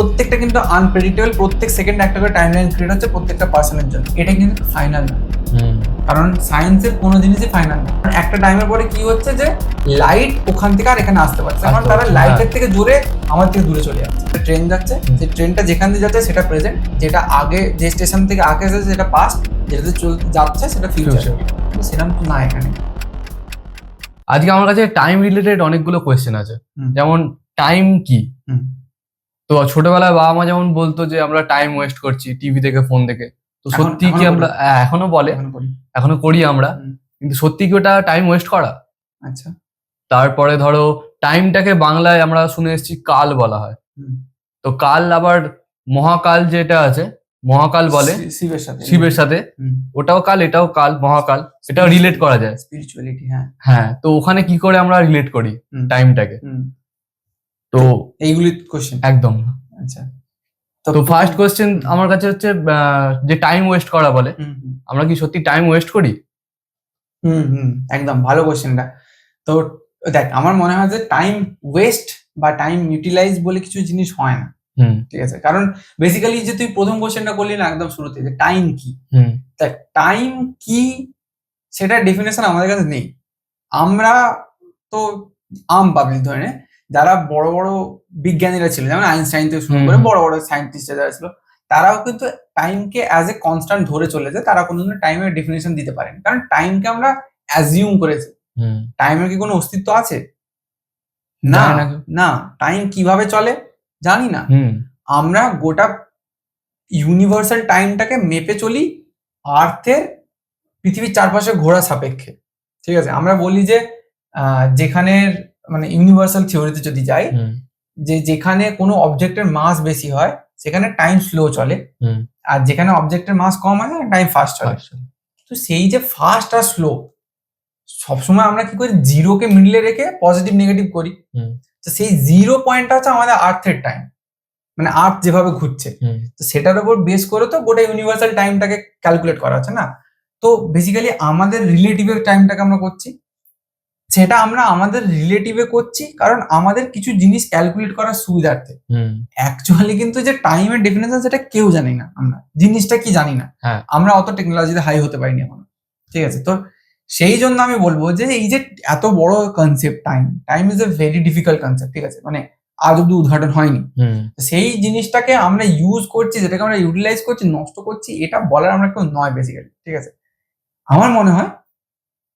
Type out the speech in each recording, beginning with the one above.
প্রত্যেকটা কিন্তু আনপ্রেডিক্টেবল প্রত্যেক সেকেন্ড একটা করে টাইম লাইন ক্রিয়েট হচ্ছে প্রত্যেকটা পার্সনের জন্য। এটা কিন্তু ফাইনাল না। হুম। কারণ সায়েন্সের কোনো জিনিসই ফাইনাল না। একটা টাইমের পরে কি হচ্ছে যে লাইট ওখান থেকে আর এখানে আসতে পারছে কারণ তারা লাইটের হ্যাঁ। থেকে জোরে আমার থেকে দূরে চলে যাচ্ছে। ট্রেন যাচ্ছে। সেই ট্রেনটা যেখান দিয়ে যাচ্ছে সেটা প্রেজেন্ট যেটা আগে যে স্টেশন থেকে আগে এসেছে সেটা পাস্ট যেটাতে যাচ্ছে সেটা ফিউচার। সেরকম তো না এখানে। আজকে আমার কাছে টাইম রিলেটেড অনেকগুলো কোয়েশ্চেন আছে। যেমন টাইম কি? হুম। তো ছোটবেলায় বাবা মা যেমন বলতো যে আমরা টাইম ওয়েস্ট করছি টিভি থেকে ফোন দেখে তো সত্যি কি আমরা হ্যাঁ, এখনও বলে। এখনও করি। আমরা। কিন্তু সত্যি কি ওটা টাইম ওয়েস্ট করা? আচ্ছা। তারপরে ধরো টাইমটাকে বাংলায় আমরা শুনে এসেছি কাল বলা হয়। তো কাল আবার মহাকাল যেটা আছে মহাকাল বলে শিবের সাথে। শিবের সাথে। ওটাও কাল এটাও কাল মহাকাল। এটাও রিলেট করা যায়। স্পিরিচুয়ালিটি হ্যাঁ। হ্যাঁ তো ওখানে কি করে আমরা রিলেট করি। টাইমটাকে। তো এইগুলি কোশ্চেন একদম। আচ্ছা। তো ফার্স্ট কোয়েশ্চেন আমার কাছে হচ্ছে যে টাইম ওয়েস্ট করা বলে। আমরা কি সত্যি টাইম ওয়েস্ট করি? হুম হুম একদম ভালো কোশ্চেনটা তো দেখ আমার মনে হয় যে টাইম ওয়েস্ট বা টাইম ইউটিলাইজ বলে কিছু জিনিস হয় না। হুম। ঠিক আছে? কারণ বেসিক্যালি যে তুই প্রথম কোশ্চেনটা করলি না একদম শুরুতে যে টাইম কি? হুম। দেখ টাইম কি সেটা ডেফিনেশন আমাদের কাছে নেই। আমরা তো আম পাবলিক ধরে যারা বড় বড় বিজ্ঞানীরা ছিল যেমন আইনস্টাইন থেকে শুরু করে বড় বড় সায়েন্টিস্ট যারা ছিল তারাও কিন্তু টাইমকে অ্যাজ এ কনস্ট্যান্ট ধরে চলেছে তারা কোনোদিন টাইমের ডেফিনেশন দিতে পারেনি। কারণ টাইমকে আমরা অ্যাজিউম করেছি। হুম। টাইমের কি কোনো অস্তিত্ব আছে? না না টাইম কীভাবে চলে? জানি না। আমরা গোটা ইউনিভার্সাল টাইমটাকে মেপে চলি আর্থের পৃথিবীর চারপাশে ঘোরা সাপেক্ষে। ঠিক আছে? আমরা বলি যে আহ, যেখানের মানে ইউনিভার্সাল থিওরিতে যদি যাই যে যেখানে কোনো অবজেক্টের মাস বেশি হয় সেখানে টাইম স্লো চলে। আর যেখানে অবজেক্টের মাস কম হয় টাইম ফাস্ট চলে। তো সেই যে ফাস্ট আর স্লো সবসময় আমরা কি করি? জিরোকে মিডলে রেখে পজিটিভ নেগেটিভ করি। হুম। তো সেই জিরো পয়েন্টটা হচ্ছে আমাদের আর্থের টাইম মানে আর্থ যেভাবে ঘুরছে। তো সেটার উপর বেস করে তো গোটা ইউনিভার্সাল টাইমটাকে ক্যালকুলেট করা হচ্ছে না। তো বেসিক্যালি আমাদের রিলেটিভের টাইমটাকে আমরা করছি। সেটা আমরা আমাদের রিলেটিভে করছি কারণ আমাদের কিছু জিনিস ক্যালকুলেট করার সুবিধার্থে। অ্যাকচুয়ালি কিন্তু যে টাইমের ডেফিনেশন সেটা কেউ জানি না আমরা। জিনিসটা কি জানি না। হ্যাঁ। আমরা অত টেকনোলজিতে হাই হতে পারিনি এখন। ঠিক আছে? তো সেই জন্য আমি বলব যে এই যে এত বড় concept time time is a very difficult concept ঠিক আছে? মানে আজ অব্দি উদ্ঘাটন হয়নি। সেই জিনিসটাকে আমরা ইউজ করছি যেটাকে আমরা ইউটিলাইজ করছি নষ্ট করছি এটা বলার আমরা কেউ নয় বেসিক্যালি ঠিক আছে? আমার মনে হয়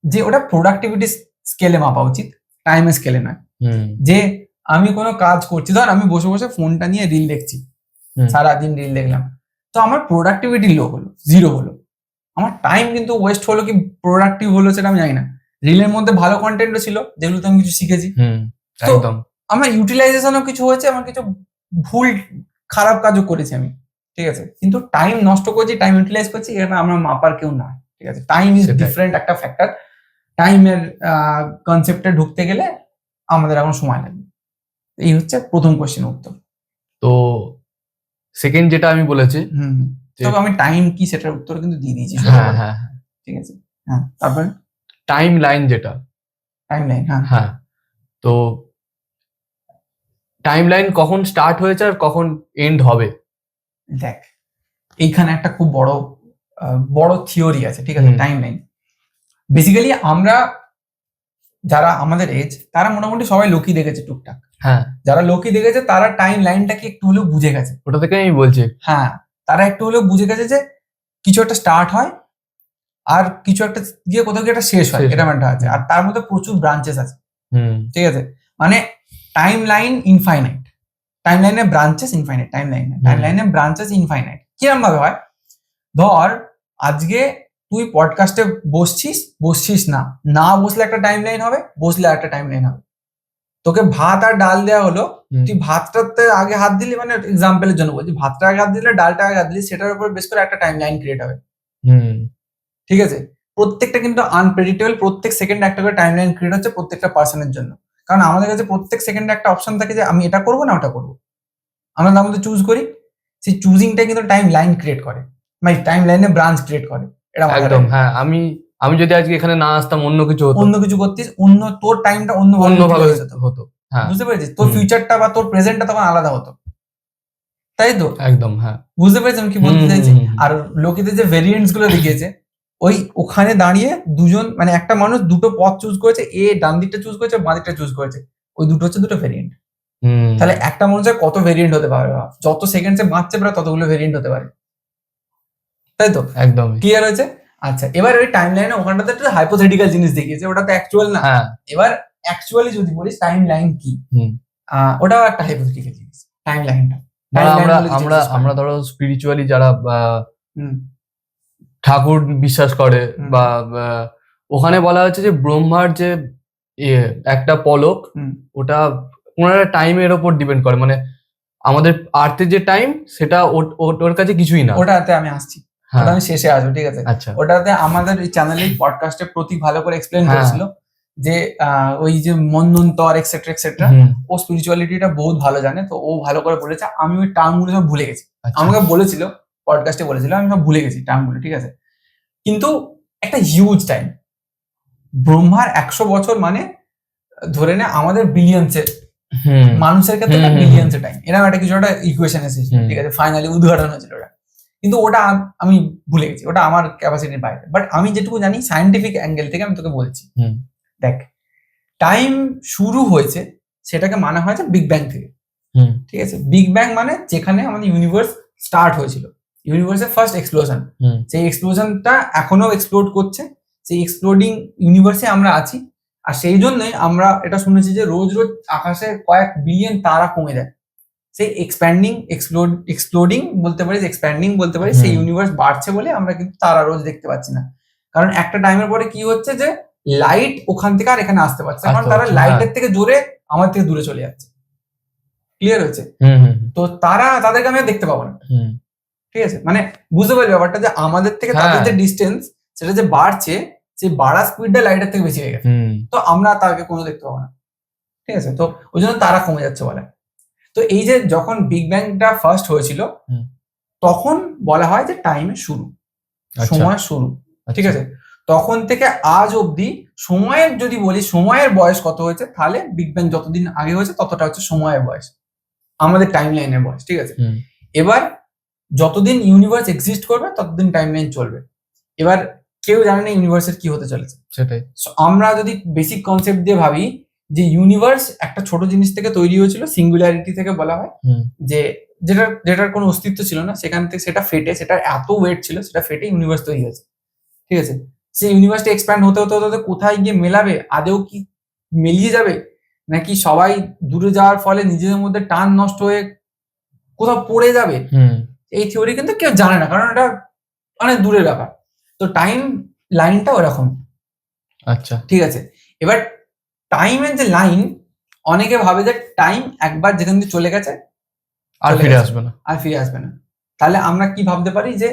যে ওটা প্রোডাক্টিভিটি স্কেলে মাপা উচিত টাইমের স্কেলে নয়। যে আমি কোনো কাজ করছি ধর আমি বসে বসে ফোনটা নিয়ে রিল দেখছি সারাদিন রিল দেখলাম। তো আমার প্রোডাক্টিভিটি লো হলো জিরো হলো। আমার টাইম কিন্তু ওয়েস্ট হলো কি প্রোডাক্টিভ হলো সেটা আমি জানি না। রিলের মধ্যে ভালো কন্টেন্টও ছিল যেগুলোতে আমি কিছু শিখেছি। তো- আমার ইউটিলাইজেশনও কিছু হয়েছে আমার কিছু ভুল খারাপ কাজও করেছি আমি ঠিক আছে? কিন্তু টাইম নষ্ট করছি টাইম ইউটিলাইজ করছি এটা আমরা মাপার কেউ নয় ঠিক আছে? টাইম ইজ ডিফারেন্ট একটা ফ্যাক্টর টাইমের কনসেপ্টে ঢুকতে গেলে আমাদের এখন সময় লাগবে। এই হচ্ছে প্রথম কোশ্চেন উত্তর। তো সেকেন্ড যেটা আমি বলেছি হুম তবে আমি টাইম কি সেটার উত্তর কিন্তু দিয়ে দিয়েছি। হ্যাঁ হ্যাঁ ঠিক আছে? হ্যাঁ তারপরে? টাইম লাইন যেটা। টাইম লাইন হ্যাঁ। হ্যাঁ তো টাইম লাইন কখন স্টার্ট হয়েছে আর কখন এন্ড হবে? দেখ এইখানে একটা খুব বড় বড় থিওরি আছে ঠিক আছে? টাইম লাইন বেসিক্যালি আমরা যারা আমাদের এজ তারা মোটামুটি সবাই লোকি দেখেছে টুকটাক। হ্যাঁ। যারা লোকি দেখেছে তারা টাইম লাইনটাকে একটু হলেও বুঝে গেছে। ওটা থেকে আমি বলছি। হ্যাঁ তারা একটু হলেও বুঝে গেছে যে কিছু একটা স্টার্ট হয় আর কিছু একটা গিয়ে কোথাও গিয়ে একটা শেষ হয়। এরকম একটা আছে। আর তার মধ্যে প্রচুর ব্রাঞ্চেস আছে। হুম। ঠিক আছে? মানে টাইম লাইন ইনফাইনাইট টাইম লাইনে ব্রাঞ্চেস ইনফাইনাইট টাইম লাইনে টাইম লাইনে ব্রাঞ্চেস ইনফাইনাইট কিরম ভাবে হয়? ধর আজকে তুই পডকাস্টে বসছিস বসছিস না। না বসলে একটা টাইম লাইন হবে বসলে একটা টাইম লাইন হবে। তোকে ভাত আর ডাল দেওয়া হলো তুই ভাতটাতে আগে হাত দিলি মানে এক্সাম্পলের জন্য বলছি ভাতটা আগে হাত দিলে ডালটা আগে হাত দিলি সেটার উপর বেশ করে একটা টাইম লাইন ক্রিয়েট হবে ঠিক আছে? প্রত্যেকটা কিন্তু আনপ্রেডিক্টেবল প্রত্যেক সেকেন্ডে একটা করে টাইম লাইন ক্রিয়েট হচ্ছে প্রত্যেকটা পার্সনের জন্য। কারণ আমাদের কাছে প্রত্যেক সেকেন্ডে একটা অপশন থাকে যে আমি এটা করব না ওটা করব। আমরা তার মধ্যে চুজ করি। সেই চুজিংটা কিন্তু টাইম লাইন ক্রিয়েট করে। মানে টাইম লাইনে ব্রাঞ্চ ক্রিয়েট করে। একদম হ্যাঁ আমি আমি যদি আজকে এখানে না আসতাম অন্য কিছু হতো। অন্য কিছু করতিস অন্য তোর টাইমটা অন্য অন্যভাবে হতো। হ্যাঁ। বুঝতে পেরেছিস? তোর। ফিউচারটা বা তোর প্রেজেন্টটা তখন আলাদা হতো। তাই তো? একদম হ্যাঁ। বুঝতে পেরেছি আমি কি বলতে চাইছি। আর লোকেদের যে ভেরিয়েন্টসগুলো দেখিয়েছে ওই ওখানে দাঁড়িয়ে দুজন মানে একটা মানুষ দুটো পথ চুজ করেছে এ ডান দিকটা চুজ করেছে বাঁ দিকটা চুজ করেছে। ওই দুটো হচ্ছে দুটো ভেরিয়েন্ট হুম। তাহলে একটা মানুষের কত ভেরিয়েন্ট হতে পারে? যত সেকেন্ডসে বাঁচছে প্রায় ততগুলো ভেরিয়েন্ট হতে পারে। তাই তো? একদমই। ক্লিয়ার হয়েছে? আচ্ছা এবার ওই টাইম লাইনে ওখানটাতে একটা হাইপোথেটিক্যাল জিনিস দেখিয়েছে ওটা তো অ্যাকচুয়াল না। হ্যাঁ। এবার অ্যাকচুয়ালি যদি বলিস টাইম লাইন কি ওটাও একটা হাইপোথেটিক্যাল জিনিস টাইম লাইনটা আমরা আমরা আমরা ধরো স্পিরিচুয়ালি যারা ঠাকুর বিশ্বাস করে বা ওখানে বলা হচ্ছে যে ব্রহ্মার যে ইয়ে একটা পলক। ওটা ওনারা টাইমের ওপর ডিপেন্ড করে। মানে আমাদের আর্থের যে টাইম সেটা ওর- কাছে কিছুই না। ওটাতে আমি আসছি। ওটা আমি শেষে আসব ঠিক আছে? আচ্ছা। ওটাতে আমাদের এই চ্যানেলের পডকাস্টে প্রতীক ভালো করে এক্সপ্লেন হ্যাঁ। করেছিল যে ওই যে মন্বন্তর এক্সেট্রা এক্সেট্রা ও স্পিরিচুয়ালিটিটা বহুত ভালো জানে তো ও ভালো করে বলেছে আমি ওই টার্মগুলো সব ভুলে গেছি। আচ্ছা। আমাকে বলেছিল পডকাস্টে বলেছিল আমি সব ভুলে গেছি টার্মগুলো ঠিক আছে? কিন্তু একটা হিউজ টাইম ব্রহ্মার একশো বছর মানে ধরে নে আমাদের বিলিয়ন্সের মানুষের ক্ষেত্রে বিলিয়ন্সের টাইম এরকম একটা কিছু একটা ইকুয়েশন এসেছিল ঠিক আছে? ফাইনালি উদ্ঘাটন হয়েছিল ওটা। কিন্তু ওটা আমি ভুলে গেছি ওটা আমার ক্যাপাসিটির বাইরে। বাট আমি যেটুকু জানি সায়েন্টিফিক অ্যাঙ্গেল থেকে আমি তোকে বলছি। দেখ টাইম শুরু হয়েছে সেটাকে মানা হয়েছে বিগ ব্যাং থেকে। ঠিক আছে? বিগ ব্যাং মানে যেখানে আমাদের ইউনিভার্স স্টার্ট হয়েছিল। ইউনিভার্সের ফার্স্ট এক্সপ্লোশন সেই এক্সপ্লোশনটা এখনও এক্সপ্লোড করছে। সেই এক্সপ্লোডিং ইউনিভার্সে আমরা আছি। আর সেই জন্যই আমরা এটা শুনেছি যে রোজ রোজ আকাশে কয়েক বিলিয়ন তারা কমে যায়। সেই এক্সপ্যান্ডিং এক্সপ্লোড এক্সপ্লোডিং বলতে পারিস এক্সপ্যান্ডিং বলতে পারিস সেই ইউনিভার্স বাড়ছে বলে আমরা কিন্তু তারা রোজ দেখতে পাচ্ছি না। কারণ একটা টাইমের পরে কি হচ্ছে যে লাইট ওখান থেকে আর এখানে আসতে পারছে কারণ তারা লাইটের থেকে জোরে আমার থেকে দূরে চলে যাচ্ছে। ক্লিয়ার হয়েছে? হুম, হুম, তো তারা তাদেরকে আমি দেখতে পাবো না। ঠিক আছে? মানে বুঝতে পারছি ব্যাপারটা যে আমাদের থেকে তাদের হ্যাঁ। যে ডিস্টেন্স সেটা যে বাড়ছে সেই বাড়া স্পিডটা লাইটের থেকে বেশি হয়ে গেছে। তো আমরা তাকে কোনো দেখতে পাবো না। ঠিক আছে? তো ওই জন্য তারা কমে যাচ্ছে বলে। তো এই যে যখন বিগ ব্যাংটা ফার্স্ট হয়েছিল তখন বলা হয় যে টাইমের শুরু সময় শুরু ঠিক আছে? তখন থেকে আজ অবধি সময়ের যদি বলি সময়ের বয়স কত হয়েছে? তাহলে বিগ ব্যাং যতদিন আগে হয়েছে ততটা হচ্ছে সময়ের বয়স। আমাদের টাইম লাইনের বয়স ঠিক আছে? এবার যতদিন ইউনিভার্স এক্সিস্ট করবে ততদিন টাইম লাইন চলবে। এবার কেউ জানে না ইউনিভার্সের কি হতে চলেছে। সেটাই। আমরা যদি বেসিক কনসেপ্ট দিয়ে ভাবি যে ইউনিভার্স একটা ছোট জিনিস থেকে তৈরি হয়েছিল সিঙ্গুলারিটি থেকে বলা হয়। যে যেটার যেটার কোনো অস্তিত্ব ছিল না সেখান থেকে সেটা ফেটে সেটার এত ওয়েট ছিল সেটা ফেটে ইউনিভার্স তৈরি হয়েছে। ঠিক আছে? সেই ইউনিভার্সটা এক্সপ্যান্ড হতে হতে হতে কোথায় গিয়ে মেলাবে? আদেও কি মিলিয়ে যাবে? নাকি সবাই দূরে যাওয়ার ফলে নিজেদের মধ্যে টান নষ্ট হয়ে কোথাও পড়ে যাবে? এই থিওরি কিন্তু কেউ জানে না কারণ এটা অনেক দূরের ব্যাপার। তো টাইম লাইনটা ওরকম আচ্ছা। ঠিক আছে? এবার টাইমের যে লাইন অনেকে ভাবে যে টাইম একবার যেখান দিয়ে চলে গেছে আর ফিরে আসবে না। আর ফিরে আসবে না। তাহলে আমরা কি ভাবতে পারি যে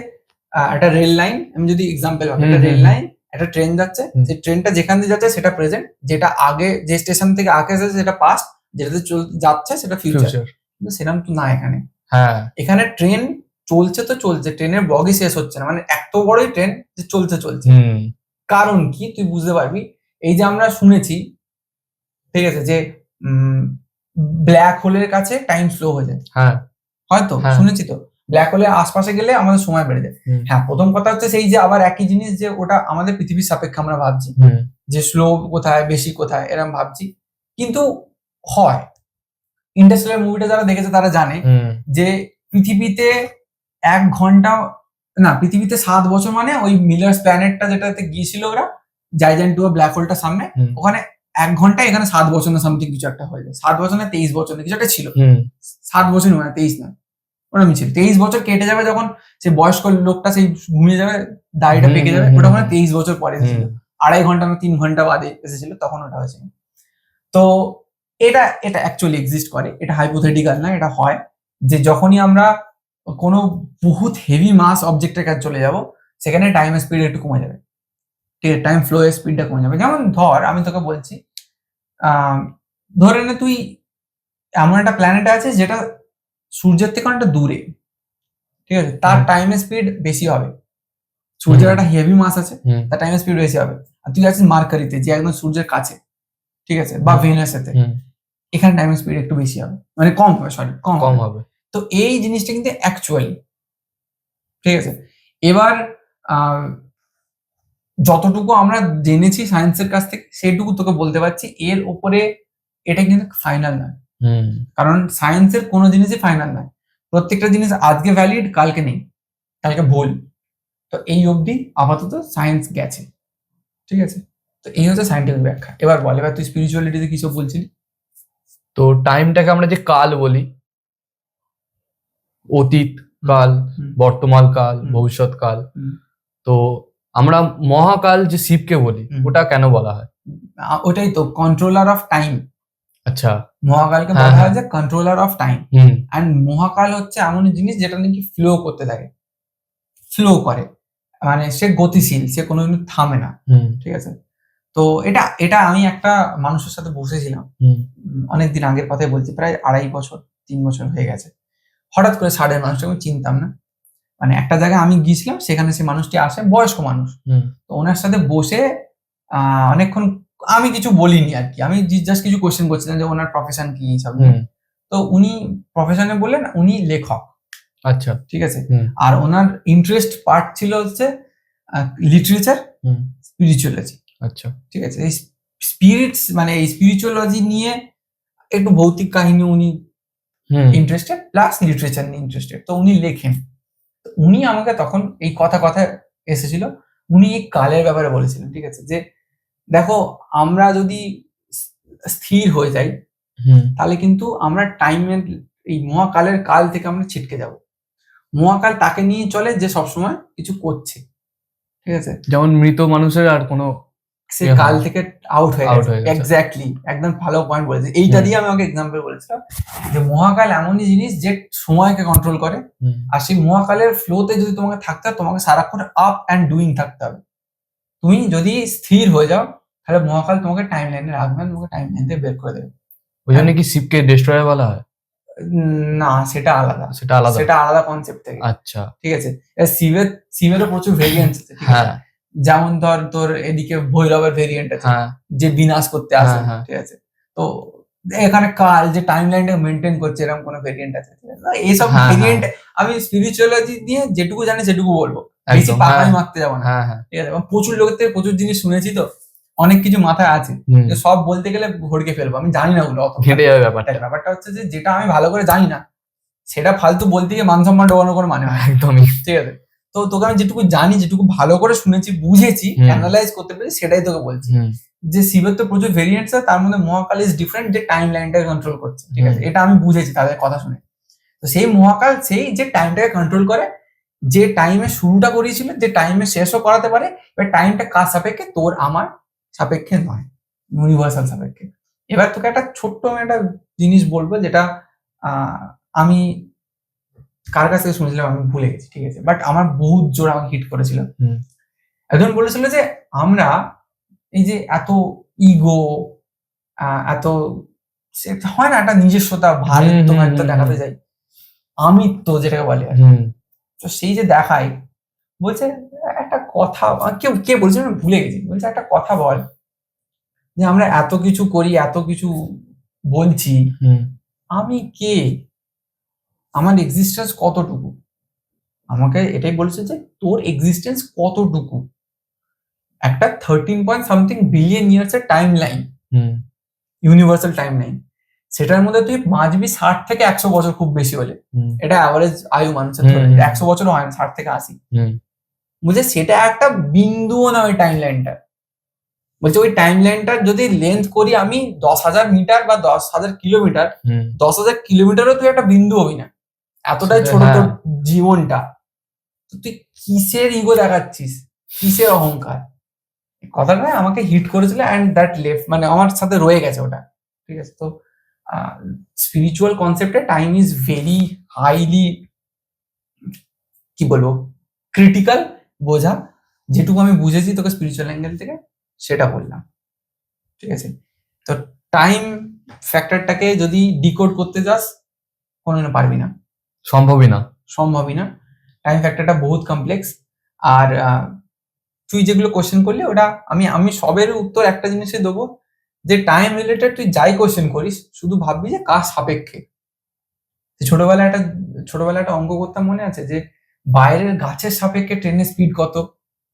একটা রেল লাইন আমি যদি এক্সাম্পল ভাবি একটা রেল লাইন একটা ট্রেন যাচ্ছে যে ট্রেনটা যেখান দিয়ে যাচ্ছে সেটা প্রেজেন্ট যেটা আগে যে স্টেশন থেকে আগে এসেছে সেটা পাস্ট যেটাতে যাচ্ছে সেটা ফিউচার ফিউচার কিন্তু সেরকম তো না এখানে। হ্যাঁ। এখানে ট্রেন চলছে তো চলছে ট্রেনের বগি শেষ হচ্ছে না। মানে এত বড়ই ট্রেন যে চলছে। চলছে কারণ কি? তুই বুঝতে পারবি? এই যে আমরা শুনেছি ঠিক আছে যে ব্ল্যাক হোলের কাছে টাইম স্লো হয়ে যায়। হ্যাঁ। হয়তো? হ্যাঁ। শুনেছি তো। ব্ল্যাক হোলের আশপাশে গেলে আমাদের সময় বেড়ে যায়। হ্যাঁ প্রথম কথা হচ্ছে সেই যে আবার একই জিনিস যে ওটা আমাদের পৃথিবীর সাপেক্ষে আমরা ভাবছি। যে স্লো কোথায় বেশি কোথায় এরকম ভাবছি। কিন্তু হয়। ইন্ডাস্ট্রিয়াল মুভিটা যারা দেখেছে তারা জানে যে পৃথিবীতে এক ঘণ্টা না পৃথিবীতে সাত বছর মানে ওই মিলার্স প্ল্যানেটটা যেটাতে গিয়েছিল ওরা জাইজেন্ট টু ব্ল্যাক হোলটা সামনে ওখানে এক ঘণ্টা এখানে সাত বছর না সামথিং কিছু একটা হয়ে যায়। সাত বছর না তেইশ বছর না কিছু একটা ছিল। সাত বছর নয় তেইশ না। ওরকম ছিল। তেইশ বছর কেটে যাবে যখন সে বয়স্ক লোকটা সেই ঘুমিয়ে যাবে দাড়িটা পেকে যাবে ওটা মানে তেইশ বছর পরে এসেছিল। আড়াই ঘণ্টা না তিন ঘণ্টা বাদে এসেছিল তখন ওটা হয়েছিল তো এটা এটা অ্যাকচুয়ালি এক্সিস্ট করে। এটা হাইপোথেটিক্যাল না এটা হয় যে যখনই আমরা কোনো বহুত হেভি মাস অবজেক্টের কাছে চলে যাব সেখানে টাইম স্পিড একটু কমে যাবে। ঠিক আছে টাইম ফ্লো এর স্পিডটা কমে যাবে। যেমন ধর আমি তোকে বলছি ধরে নে তুই এমন একটা প্ল্যানেট আছে যেটা সূর্যের থেকে অনেকটা দূরে ঠিক আছে? তার। টাইম স্পিড বেশি হবে। সূর্যের একটা হেভি মাস আছে তার টাইম স্পিড বেশি হবে। আর তুই আছিস মার্কারিতে যে একদম সূর্যের কাছে ঠিক আছে? বা। ভেনাসেতে এখানে টাইম স্পিড একটু বেশি হবে। মানে কম হবে সরি কম কম হবে। হবে তো এই জিনিসটা কিন্তু অ্যাকচুয়ালি ঠিক আছে? এবার আহ, যতটুকু আমরা জেনেছি সায়েন্সের কাছ থেকে সেটুকু তোকে বলতে পারছি। এর উপরে এটা কিন্তু ফাইনাল নয়। কারণ সায়েন্সের কোনো জিনিসই ফাইনাল নয়। প্রত্যেকটা জিনিস আজকে ভ্যালিড কালকে নেই। কালকে ভুল। তো এই অবধি আপাতত সায়েন্স গেছে। ঠিক আছে? তো এই হচ্ছে সায়েন্টিফিক ব্যাখ্যা। এবার বল এবার তুই স্পিরিচুয়ালিটিতে কিছু বলছিলি? তো টাইমটাকে আমরা যে কাল বলি অতীত কাল বর্তমান কাল। ভবিষ্যৎ কাল। তো আমরা মহাকাল যে শিবকে বলি। ওটা কেন বলা হয়? ওটাই তো কন্ট্রোলার অফ টাইম আচ্ছা। মহাকালকে হ্যাঁ, বলা হয় হ্যাঁ। যে controller of time and Mahakal হচ্ছে এমন জিনিস যেটা নাকি ফ্লো করতে থাকে। ফ্লো করে। মানে সে গতিশীল সে কোনোদিন থামে না। ঠিক আছে? তো এটা এটা আমি একটা মানুষের সাথে বসেছিলাম। হুম। অনেক আগের কথাই বলছি প্রায় আড়াই বছর তিন বছর হয়ে গেছে। হঠাৎ করে সাড়ের মানুষটাকে আমি চিনতাম না মানে একটা জায়গায় আমি গিয়েছিলাম সেখানে সে মানুষটি আসে বয়স্ক মানুষ। হুম। তো ওনার সাথে বসে অনেকক্ষণ আমি কিছু বলিনি আর কি। আমি জাস্ট কিছু কোয়েশ্চেন করছিলাম যে ওনার প্রফেশন কি সব তো উনি প্রফেশনে বললেন উনি লেখক। আচ্ছা। ঠিক আছে? আর ওনার ইন্টারেস্ট পার্ট ছিল হচ্ছে লিটারেচার হুম। স্পিরিচুয়ালজি আচ্ছা। ঠিক আছে? এই স্পিরিটস মানে এই স্পিরিচুয়ালজি নিয়ে একটু ভৌতিক কাহিনী উনি হুম। ইন্টারেস্টেড প্লাস লিটারেচার নিয়ে ইন্টারেস্টেড তো উনি লেখেন। উনি আমাকে তখন এই কথা কথা এসেছিল উনি এই কালের ব্যাপারে বলেছিলেন ঠিক আছে? যে দেখো আমরা যদি স্থির হয়ে যাই হুম। তাহলে কিন্তু আমরা টাইমের এই মহাকালের কাল থেকে আমরা ছিটকে যাব। মহাকাল তাকে নিয়ে চলে যে সবসময় কিছু করছে ঠিক আছে? যেমন মৃত মানুষের আর কোনো সে. কাল থেকে আউট হয়ে গেছে। এক্স্যাক্টলি একদম ভালো পয়েন্ট বলেছে। এইটা দিয়ে আমি আমাকে এক্সাম্পল বলেছিলাম যে মহাকাল এমনই জিনিস যে সময়কে কন্ট্রোল করে। আর সেই মহাকালের ফ্লোতে যদি তোমাকে থাকতে হয় তোমাকে সারাক্ষণ আপ অ্যান্ড ডুইং থাকতে হবে। তুমি যদি স্থির হয়ে যাও তাহলে মহাকাল তোমাকে টাইম লাইনে রাখবে তোমাকে টাইম লাইন থেকে বের করে দেবে। ওই জন্য কি শিবকে ডিস্ট্রয় বলা হয়? না সেটা আলাদা। সেটা আলাদা। সেটা আলাদা কনসেপ্ট থেকে। আচ্ছা। ঠিক আছে? শিবের শিবেরও প্রচুর ঠিক আছে? হ্যাঁ। যেমন ধর তোর এদিকে ভৈরবের ভেরিয়েন্ট আছে হ্যাঁ। যে বিনাশ করতে আসে হ্যাঁ, হ্যাঁ। ঠিক আছে? তো এখানে কাল যে টাইম লাইনটা মেনটেন করছে এরকম কোনো ভেরিয়েন্ট আছে এইসব হ্যাঁ, ভেরিয়েন্ট আমি স্পিরিচুয়ালজি দিয়ে যেটুকু জানি সেটুকু বলব। বেশি হ্যাঁ। মারতে যাব না। হ্যাঁ হ্যাঁ। ঠিক আছে? প্রচুর লোকের থেকে প্রচুর জিনিস শুনেছি তো অনেক কিছু মাথায় আছে। সব বলতে গেলে ভড়কে ফেলব আমি জানি না ওগুলো অত ঘেটে যাবে ব্যাপারটা। ব্যাপারটা হচ্ছে যে যেটা আমি ভালো করে জানি না সেটা ফালতু বলতে গিয়ে মান সম্মান ডোবানোর কোনো মানে হয় একদমই। ঠিক আছে? তো তোকে আমি যেটুকু জানি যেটুকু ভালো করে শুনেছি বুঝেছি। অ্যানালাইজ করতে পেরেছি সেটাই তোকে বলছি। যে শিবের তো প্রচুর ভেরিয়েন্টস আছে তার মধ্যে মহাকাল ইজ ডিফারেন্ট যে টাইম লাইনটাকে কন্ট্রোল করছে ঠিক আছে? এটা আমি বুঝেছি তাদের কথা শুনে। তো সেই মহাকাল সেই যে টাইমটাকে কন্ট্রোল করে যে টাইমে শুরুটা করিয়েছিল যে টাইমে শেষও করাতে পারে এবার টাইমটা কার সাপেক্ষে? তোর আমার সাপেক্ষে নয় ইউনিভার্সাল সাপেক্ষে। এবার তোকে একটা ছোট্ট আমি একটা জিনিস বলব যেটা আহ, আমি কার কাছ থেকে শুনেছিলাম আমি ভুলে গেছি ঠিক আছে? বাট আমার বহুত জোর আমাকে হিট করেছিল। একজন বলেছিল যে আমরা এই যে এত ইগো এত সে- হয় না একটা নিজস্বতা ভারিত্ব দেখাতে। যাই আমিত্ব যেটাকে বলে তো সেই যে দেখায় বলছে একটা কথা কেউ কে বলছে আমি ভুলে গেছি। বলছে একটা কথা বল যে আমরা এত কিছু করি এত কিছু বলছি। আমি কে? আমার এক্সিস্টেন্স কতটুকু? আমাকে এটাই বলেছে যে তোর এক্সিস্টেন্স কতটুকু? একটা thirteen point something billion years এর time line universal time line সেটার মধ্যে তুই বাঁচবি ষাট থেকে একশো বছর খুব বেশি হলে এটা অ্যাভারেজ আয়ু মানুষের একশো বছর হয় না ষাট থেকে আশি। হুম। বুঝে সেটা একটা বিন্দুও না ওই টাইম লাইনটা বলছে ওই টাইম লাইনটার যদি লেন্থ করি আমি দশ হাজার মিটার বা দশ হাজার কিলোমিটার দশ হাজার কিলোমিটারও তুই একটা বিন্দু হবি না। এতটাই ছোট তোর হ্যাঁ। জীবনটা তুই কিসের ইগো দেখাচ্ছিস? কিসের অহংকার? কথাটা আমাকে হিট করেছিল অ্যান্ড দ্যাট লেফট মানে আমার সাথে রয়ে গেছে ওটা ঠিক আছে? তো স্পিরিচুয়াল কনসেপ্টে টাইম ইজ ভেরি হাইলি কি বলব ক্রিটিক্যাল বোঝা। যেটুকু আমি বুঝেছি তোকে স্পিরিচুয়াল অ্যাঙ্গেল থেকে সেটা বললাম ঠিক আছে? তো টাইম ফ্যাক্টরটাকে যদি ডিকোড করতে যাস কোনোদিনও পারবি না। সম্ভবই না। সম্ভবই না। টাইম ফ্যাক্টরটা বহুত কমপ্লেক্স আর তুই যেগুলো কোশ্চেন করলি ওটা আমি আমি সবের উত্তর একটা জিনিসই দেবো যে টাইম রিলেটেড তুই যাই কোশ্চেন করিস শুধু ভাববি যে কার সাপেক্ষে। ছোটবেলায় একটা ছোটবেলায় একটা অঙ্ক করতাম মনে আছে যে বাইরের গাছের সাপেক্ষে ট্রেনের স্পিড কত?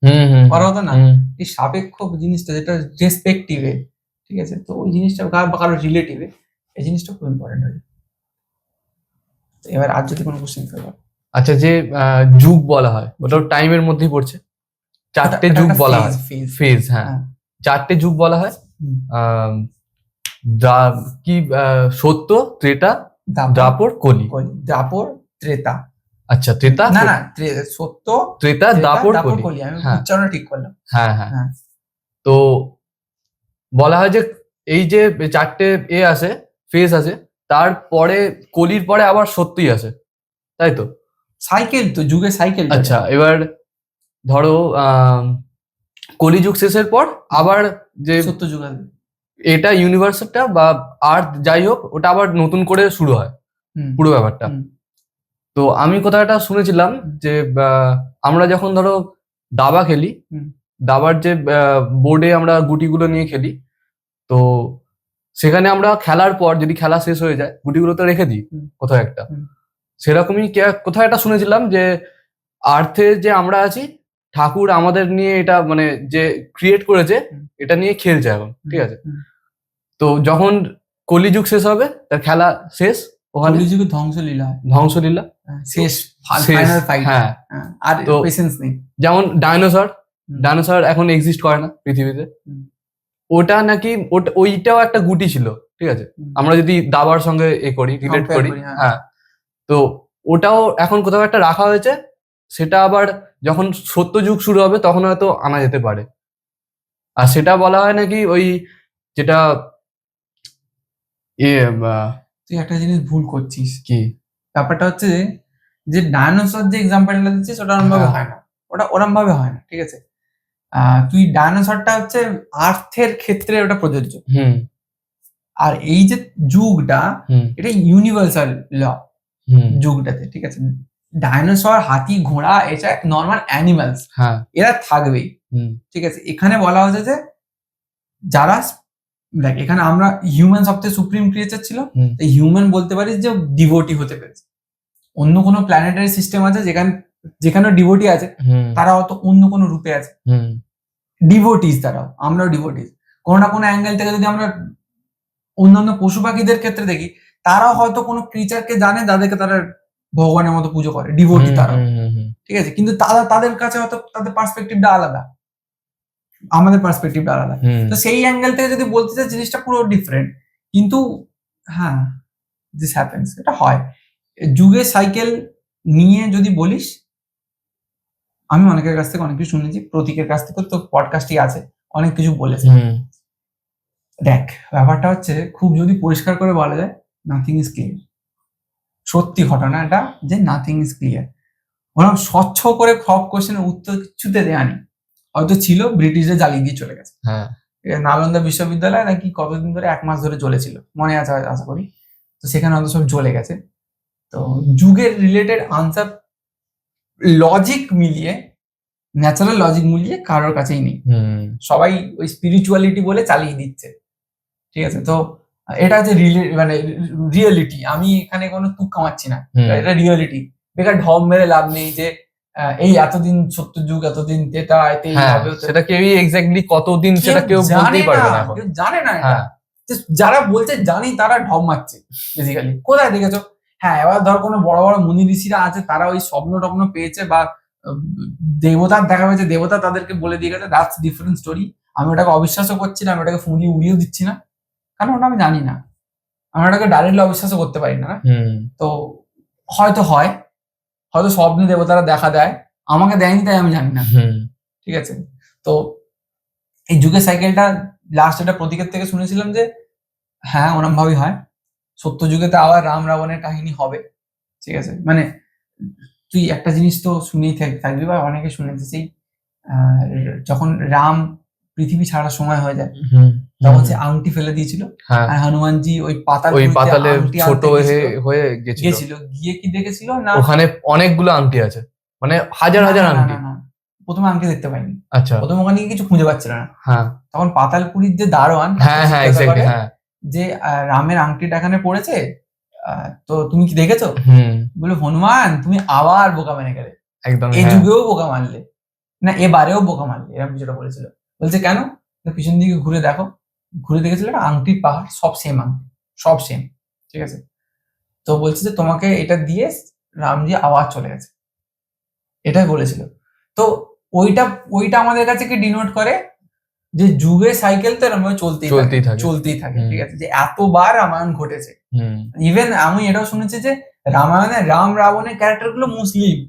হুম হুম। করা হতো না। এই সাপেক্ষ জিনিসটা যেটা রেসপেক্টিভে ঠিক আছে? তো ওই জিনিসটা কার- কারও রিলেটিভে এই জিনিসটা খুব ইম্পর্টেন্ট হয় এবার আর যদি কোনো কোশ্চেন করব আচ্ছা যে যুগ বলা হয় ওটাও টাইমের মধ্যেই পড়ছে। চারটে যুগ বলা হয়। ফেজ হ্যাঁ। হ্যাঁ। চারটে যুগ বলা হয়। কি সত্য ত্রেতা দ্রাপর কলি দাপর ত্রেতা। আচ্ছা ত্রেতা না না সত্য ত্রেতা দাপর দাপর কলি কলি আমি হ্যাঁ। উচ্চারণ ঠিক করলাম। হ্যাঁ হ্যাঁ। হ্যাঁ। তো বলা হয় যে এই যে চারটে এ আছে ফেজ আছে তারপরে কলির পরে আবার সত্যই আছে তাই তো? সাইকেল তো যুগে সাইকেল আচ্ছা এবার ধরো আম, কলিযুগ শেষের পর আবার যে সত্য যুগ এটা ইউনিভার্সটা বা আর্থ যাই হোক ওটা আবার নতুন করে শুরু হয় পুরো ব্যাপারটা। তো আমি কোথাও একটা শুনেছিলাম যে আমরা যখন ধরো দাবা খেলি দাবার যে বোর্ডে আমরা গুটিগুলো নিয়ে খেলি তো সেখানে আমরা খেলার পর যদি খেলা শেষ হয়ে যায় গুটিগুলো তো রেখে দিই কোথাও একটা। সেরকমই কোথাও একটা শুনেছিলাম যে আর্থে যে আমরা আছি ঠাকুর আমাদের নিয়ে এটা মানে যে ক্রিয়েট করেছে এটা নিয়ে খেলছে এখন ঠিক আছে? তো যখন কলিযুগ শেষ হবে তার খেলা শেষ ওখানে কলিযুগে ধ্বংসলীলা ধ্বংসলীলা। হ্যাঁ, শেষ শেষ, ফাইনাল ফাইট হ্যাঁ। আর পেশেন্স নেই। যেমন ডাইনোসর ডাইনোসর এখন এক্সিস্ট করে না পৃথিবীতে। ওটা নাকি ওইটাও একটা গুটি ছিল ঠিক আছে? আমরা যদি দাবার সঙ্গে এ করি রিলেট করি হ্যাঁ। হ্যাঁ। তো ওটাও এখন কোথাও একটা রাখা হয়েছে সেটা আবার যখন সত্য যুগ শুরু হবে তখন হয়তো আনা যেতে পারে। আর সেটা বলা হয় নাকি ওই যেটা এ আহ, তুই একটা জিনিস ভুল করছিস। কি? ব্যাপারটা হচ্ছে যে, ডায়নোসর যে এক্সাম্পলটা দিচ্ছিস ওটা ওরম ভাবে হ্যাঁ। হয় না। ওটা ওরম ভাবে হয় না ঠিক আছে? তুই ডায়নোসরটা হচ্ছে আর্থের ক্ষেত্রে ওটা প্রযোজ্য। হুম। আর এই যে যুগটা এটা ইউনিভার্সাল ল যুগটাতে ঠিক আছে? ডায়নোসর হাতি ঘোড়া এটা নর্মাল অ্যানিমালস এরা থাকবেই। হুম। ঠিক আছে? এখানে বলা হয়েছে যে যারা দেখ এখানে আমরা হিউম্যান সবথেকে সুপ্রিম ক্রিয়েচার ছিল। হিউম্যান বলতে পারিস যে ডিভোটি হতে পেরেছে। অন্য কোনো প্ল্যানেটারি সিস্টেম আছে যেখানে যেখানে ডিভোটি আছে তারা হয়তো অন্য কোনো রূপে আছে। ডিভোটিস তারাও আমরাও ডিভোটিস কোনো না কোনো অ্যাঙ্গেল থেকে যদি আমরা অন্যান্য পশু পাখিদের ক্ষেত্রে দেখি তারাও হয়তো কোনো ক্রিচারকে জানে যাদেরকে তারা ভগবানের মতো পুজো করে ডিভোটি হুম। ঠিক আছে? কিন্তু তারা তাদের কাছে হয়তো তাদের পার্সপেক্টিভটা আলাদা। আমাদের পার্সপেক্টিভটা আলাদা। তো সেই অ্যাঙ্গেল থেকে যদি বলতে চাই জিনিসটা পুরো ডিফারেন্ট কিন্তু হ্যাঁ দিস হ্যাপেন্স এটা হয়। যুগের সাইকেল নিয়ে যদি বলিস আমি অনেকের কাছ থেকে অনেক কিছু শুনেছি প্রতীকের কাছ থেকে তো পডকাস্টই আছে অনেক কিছু বলেছে। দেখ ব্যাপারটা হচ্ছে খুব যদি পরিষ্কার করে বলা যায় নাথিং ইজ ক্লিয়ার সত্যি ঘটনা এটা যে নাথিং ইজ ক্লিয়ার ওরকম স্বচ্ছ করে সব কোশ্চেনের উত্তর কিছুতে দেয়নি হয়তো ছিল ব্রিটিশরা জ্বালিয়ে দিয়ে চলে গেছে। হ্যাঁ। নালন্দা বিশ্ববিদ্যালয় নাকি কতদিন ধরে এক মাস ধরে চলেছিল মনে আছে আশা করি। তো সেখানে হয়তো সব জ্বলে গেছে। তো যুগের রিলেটেড আনসার লজিক মিলিয়ে ন্যাচারাল লজিক মিলিয়ে কারোর কাছেই নেই। সবাই ওই স্পিরিচুয়ালিটি বলে চালিয়ে দিচ্ছে। ঠিক আছে? তো এটা হচ্ছে মানে রিয়েলিটি আমি এখানে কোনো তুক কামাচ্ছি না। এটা রিয়েলিটি বেকার ঢম মেরে লাভ নেই যে এই এতদিন সত্য যুগ এতদিন এটা এতে হ্যাঁ সেটা কেউই এক্স্যাক্টলি কতদিন সেটা কেউ বলতেই পারবে না জানে না। হ্যাঁ। যারা বলছে জানি তারা ঢপ মারছে বেসিক্যালি কোথায় দেখেছ? হ্যাঁ এবার ধর কোনো বড় বড় মুনি ঋষিরা আছে তারা ওই স্বপ্ন টপ্ন পেয়েছে বা দেবতার দেখা হয়েছে দেবতা তাদেরকে বলে দিয়ে গেছে দ্যাটস ডিফারেন্ট স্টোরি আমি ওটাকে অবিশ্বাসও করছি না আমি ওটাকে ফুলি উড়িয়েও দিচ্ছি না কারণ ওটা আমি জানি না। আমি ওটাকে ডাইরেক্টলি অবিশ্বাসও করতে পারি না। হুম। তো হয়তো হয় হয়তো স্বপ্নে দেবতারা দেখা দেয় আমাকে দেয়নি তাই আমি জানি না। হুম। ঠিক আছে? তো এই যুগের সাইকেলটা লাস্ট এটা প্রতীকের থেকে শুনেছিলাম যে হ্যাঁ ওরম ভাবেই হয়। সত্য যুগেতে আবার রাম রাবণের কাহিনী হবে ঠিক আছে? মানে তুই একটা জিনিস তো শুনেই থাক- থাকবি বা অনেকে শুনেছে সেই যখন রাম পৃথিবী ছাড়ার সময় হয়ে যায় তখন সে আংটি ফেলে দিয়েছিল হ্যাঁ। আর হনুমানজি ওই পাতাল ওই পাতালে ছোট হয়ে গেছিল। গিয়ে কি দেখেছিল? না ওখানে অনেকগুলো আংটি আছে। মানে হাজার হাজার আংটি। প্রথমে আংটি দেখতে পাইনি। আচ্ছা। প্রথমে ওখানে কিছু খুঁজে পাচ্ছিল না। হ্যাঁ। তখন পাতালপুরীর যে দারোয়ান হ্যাঁ হ্যাঁ এক্স্যাক্টলি হ্যাঁ। যে রামের আংটিটা এখানে পড়েছে তো তুমি কি দেখেছ? বলে হনুমান তুমি আবার বোকা মেনে গেলে। একদম এ হ্যাঁ। যুগেও বোকা মারলে। না এবারেও বোকা মারলে। এরকম কিছুটা বলেছিল। বলছে কেন? পিছন দিকে ঘুরে দেখো। ঘুরে দেখেছিল আংটির পাহাড় সব সেম আংটি। সব সেম ঠিক আছে? তো বলছে যে তোমাকে এটা দিয়ে রামজি আবার চলে গেছে। এটাই বলেছিল। তো ওইটা ওইটা আমাদের কাছে কি ডিনোট করে? যে যুগে সাইকেল তো এরকম চলতেই চলতেই থাকে। চলতেই থাকে ঠিক আছে? যে এতবার রামায়ণ ঘটেছে। ইভেন আমি এটাও শুনেছি যে রামায়ণে রাম রাবণের ক্যারেক্টারগুলো মুসলিম।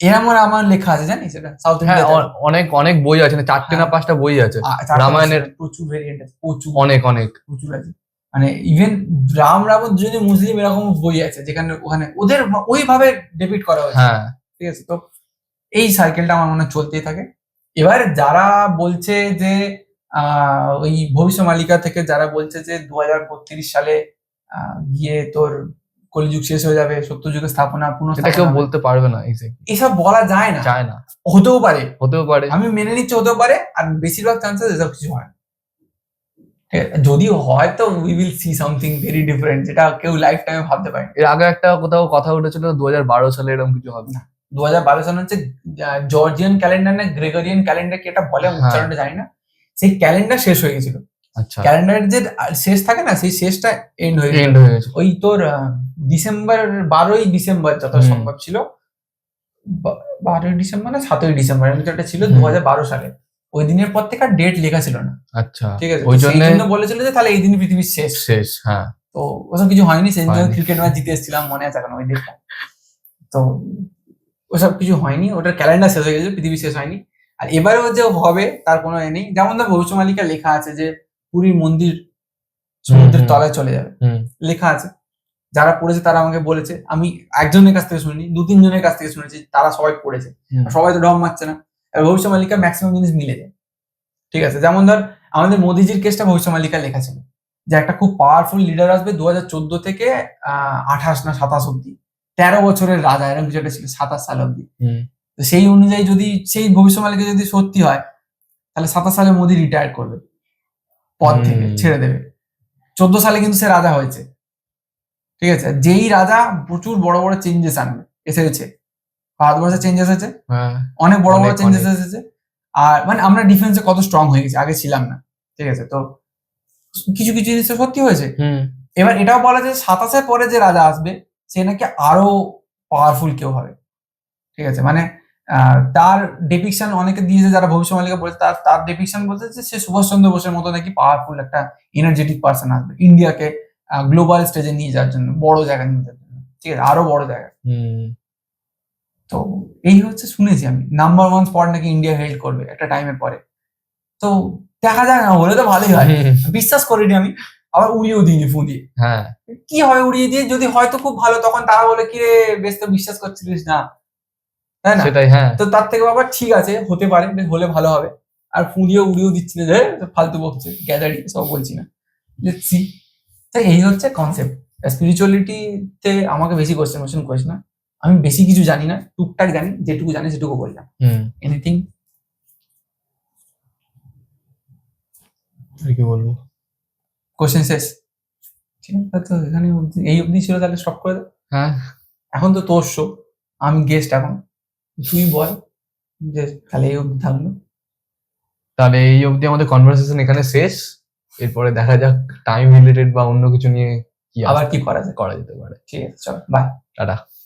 এরকম রামায়ণ লেখা আছে জানিস? এটা সাউথ হ্যাঁ অনেক অনেক বই আছে না চারটে না হ্যাঁ। পাঁচটা বই আছে। রামায়ণের- প্রচুর ভেরিয়েন্ট আছে প্রচুর। অনেক অনেক। প্রচুর আছে। মানে ইভেন রাম রাবণ যদি মুসলিম এরকম বই আছে যেখানে ওখানে ওদের ওইভাবে ডেপিট করা হয়েছে। হ্যাঁ। ঠিক আছে? তো এই সাইকেলটা আমার মনে চলতেই থাকে। এবার যারা বলছে যে আহ, ওই ভবিষ্যমালিকা থেকে যারা বলছে যে দু হাজার বত্রিশ সালে আহ, গিয়ে তোর কলিযুগ শেষ হয়ে যাবে সত্যযুগের স্থাপনা এটা কেউ বলতে পারবে না। এসব বলা যায় না। যায় না। হতেও পারে। হতেও পারে। আমি মেনে নিচ্ছি হতেও পারে আর বেশিরভাগ চান্সেস এসব কিছু হয় না। যদি হয় তো we will see something very different যেটা কেউ লাইফ টাইমে ভাবতে পারে এর আগে একটা কোথাও কথা উঠেছিল দু হাজার বারো সালে এরকম কিছু হবে। না। দু হাজার বারো সাল হচ্ছে জর্জিয়ান ক্যালেন্ডার না গ্রেগরিয়ান ক্যালেন্ডার কি এটা বলে? হ্যাঁ। উচ্চারণটা জানি না। সেই ক্যালেন্ডার শেষ হয়ে গেছিল। আচ্ছা। ক্যালেন্ডার যে শেষ থাকে না সেই শেষটা এন্ড হয়ে এন্ড হয়ে গেছে ওই তোর ডিসেম্বর বারোই ডিসেম্বর যত সম্ভব ছিল বারোই ডিসেম্বর না সাতই ডিসেম্বর এমন একটা ছিল। দু হাজার বারো সালে। ওই দিনের পর থেকে আর ডেট লেখা ছিল না। আচ্ছা। ঠিক আছে? ওই জন্য জন্য বলেছিল যে তাহলে এই দিন পৃথিবীর শেষ। শেষ হ্যাঁ। তো ওসব কিছু হয়নি সেই জন্য ক্রিকেট ম্যাচ জিতে এসেছিলাম মনে আছে এখন ওই ডেটটা তো ওসব কিছু হয়নি ওটার ক্যালেন্ডার শেষ হয়ে গেছে পৃথিবী শেষ হয়নি। আর এবারেও যে হবে তার কোনো এ নেই। যেমন ধর ভবিষ্যমালিকা লেখা আছে যে পুরীর মন্দির সমুদ্রের তলায় চলে যাবে। লেখা আছে। যারা পড়েছে তারা আমাকে বলেছে আমি একজনের কাছ থেকে শুনিনি দু তিনজনের কাছ থেকে শুনেছি তারা সবাই পড়েছে। সবাই তো ডম মারছে না। আর ভবিষ্য মালিকা ম্যাক্সিমাম জিনিস মিলে যায়। ঠিক আছে? যেমন ধর আমাদের মোদিজির কেসটা ভবিষ্যমালিকা লেখা ছিল। যে একটা খুব পাওয়ারফুল লিডার আসবে দু হাজার চোদ্দ থেকে আহ, আঠাশ না সাতাশ অব্দি তেরো বছরের রাজা এরকম কিছু একটা ছিল সাতাশ সাল অব্দি তো সেই অনুযায়ী যদি সেই ভবিষ্যমালিকা যদি সত্যি হয় তাহলে সাতাশ সালে মোদি রিটায়ার করবে। পদ থেকে ছেড়ে দেবে। চোদ্দ সালে কিন্তু সে রাজা হয়েছে। ঠিক আছে? যেই রাজা প্রচুর বড় বড় চেঞ্জেস আনবে এসেছে। ভারতবর্ষে চেঞ্জেস হয়েছে হ্যাঁ। অনেক বড় বড় চেঞ্জেস এসেছে। আর মানে আমরা ডিফেন্সে কত স্ট্রং হয়ে গেছি আগে ছিলাম না। ঠিক আছে? তো কিছু কিছু জিনিস সত্যি হয়েছে। হুম। এবার এটাও বলা যায় সাতাশের পরে যে রাজা আসবে সে নাকি আরও পাওয়ারফুল কেউ হবে। ঠিক আছে? মানে তার ডেপিকশন অনেকে দিয়েছে যারা ভবিষ্যমালিকা বলেছে তার তার ডেপিকশন বলতে যে সে সুভাষচন্দ্র বোসের মতো নাকি পাওয়ারফুল একটা এনার্জেটিক পার্সন আসবে ইন্ডিয়াকে গ্লোবাল স্টেজে নিয়ে যাওয়ার জন্য বড় জায়গায় নিয়ে যাওয়ার জন্য। ঠিক আছে? আরও বড় জায়গা। হুম। তো এই হচ্ছে শুনেছি আমি নাম্বার ওয়ান স্পট নাকি ইন্ডিয়া হেল্ড করবে একটা টাইমের পরে। তো দেখা যাক না হলে তো ভালোই হয়। বিশ্বাস করিনি আমি। আবার উড়িয়েও দিইনি ফোন দিয়ে। হ্যাঁ। কি হয় উড়িয়ে দিয়ে? যদি হয়তো খুব ভালো তখন তারা বলে কি রে বেশ তো বিশ্বাস করছিলিস না। তাই না? সেটাই হ্যাঁ। তো তার থেকে বাবা ঠিক আছে হতে পারে হলে ভালো হবে। আর ফুঁড়িয়ে উড়িয়েও দিচ্ছি না যে ফালতু বকছে গ্যাদারি সব বলছি না। সি তাই এই হচ্ছে কনসেপ্ট স্পিরিচুয়ালিটিতে আমাকে বেশি কোয়েশ্চেন কোয়েশ্চেন করিস না। আমি বেশি কিছু জানি না টুকটাক জানি যেটুকু জানি সেটুকু বললাম। এনিথিং আর কি বলব? কোয়েশ্চেন শেষ। ঠিক আছে তো এখানে এই অবধি ছিল তাহলে স্টপ করে হ্যাঁ। এখন তো তোর শো আমি গেস্ট এখন। তুই বল যে তাহলে এই অবধি থাকল তাহলে এই অবধি আমাদের কনভারসেশন এখানে শেষ। এরপরে দেখা যাক টাইম রিলেটেড বা অন্য কিছু নিয়ে কি আবার কি করা যায়। করা যেতে পারে। ঠিক আছে চল বাই টাটা।